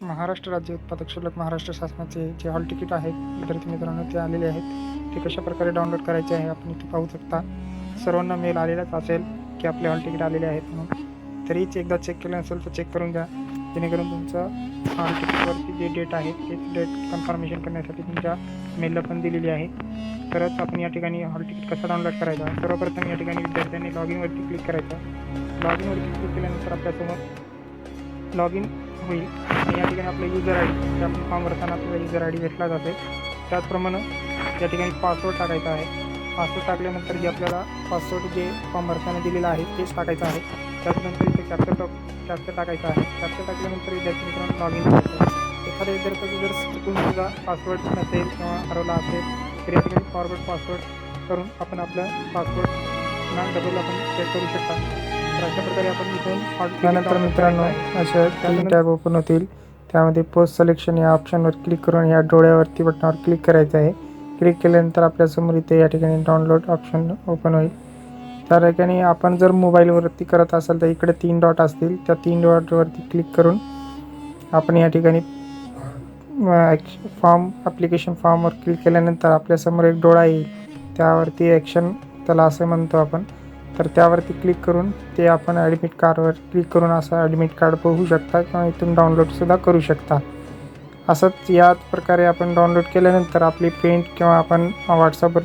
महाराष्ट्र राज्य उत्पादक शुल्क महाराष्ट्र शासनाचे जे हॉल तिकीट आहेत विद्यार्थी मित्रांनो ते आलेले आहेत. ते कशा प्रकारे डाउनलोड करायचे आहे आपण इथे पाहू शकता. सर्वांना मेल आलेलाच असेल की आपले हॉल तिकीट आलेले आहेत म्हणून. तरीच एकदा चेक केलं नसेल तर चेक करून घ्या. जेणेकरून तुमचं हॉल तिकीटवरती जे डेट आहे तेच डेट कन्फर्मेशन करण्यासाठी तुमच्या मेलला पण दिलेली आहे. तरच आपण या ठिकाणी हॉल तिकीट कसा डाउनलोड करायचा? सर्वप्रथम या ठिकाणी विद्यार्थ्यांनी लॉग इनवरती क्लिक करायचं. लॉग इनवरती क्लिक केल्यानंतर आपल्यासमोर लॉग इन होईल. आणि या ठिकाणी आपलं युजर आय डी जे आपण फॉर्म भरताना आपल्याला युजर आय डी भेटला जाते त्याचप्रमाणे या ठिकाणी पासवर्ड टाकायचा आहे. पासवर्ड टाकल्यानंतर जे आपल्याला पासवर्ड जे फॉर्म भरताना दिलेला आहे तेच टाकायचं आहे. त्याच्यानंतर इथे कॅप्चर टॉक कॅप्चर टाकायचा आहे. कॅप्चर टाकल्यानंतर विद्यार्थी मित्रांनो लॉग इन करायचं एखाद्या विद्यार्थ्याचा जर चुकून सुद्धा पासवर्ड नसेल किंवा हरवला असेल तर या ठिकाणी फॉरवर्ड पासवर्ड करून आपण आपलं पासवर्ड पुन्हा डबल आपण सेट करू शकता. तर अशा प्रकारे आपण इथून hall त्यानंतर मित्रांनो. अशा तीन टॅब ओपन होतील. त्यामध्ये पोस्ट सिलेक्शन या ऑप्शनवर क्लिक करून या डोळ्यावरती बटनावर क्लिक करायचं आहे. क्लिक केल्यानंतर आपल्यासमोर इथे या ठिकाणी डाउनलोड ऑप्शन ओपन होईल. त्या ठिकाणी आपण जर मोबाईलवरती करत असाल तर इकडे तीन डॉट असतील. त्या तीन डॉटवरती क्लिक करून आपण या ठिकाणी फॉर्म ॲप्लिकेशन फॉर्मवर क्लिक केल्यानंतर आपल्यासमोर एक डोळा येईल. त्यावरती ॲक्शन त्याला असं म्हणतो आपण. तर त्यावरती क्लिक करून ते आपण ॲडमिट कार्डवर क्लिक करून असं ॲडमिट कार्ड बघू शकता किंवा इथून डाउनलोडसुद्धा करू शकता. असंच याच प्रकारे आपण डाउनलोड केल्यानंतर आपली प्रिंट किंवा आपण व्हॉट्सअपवर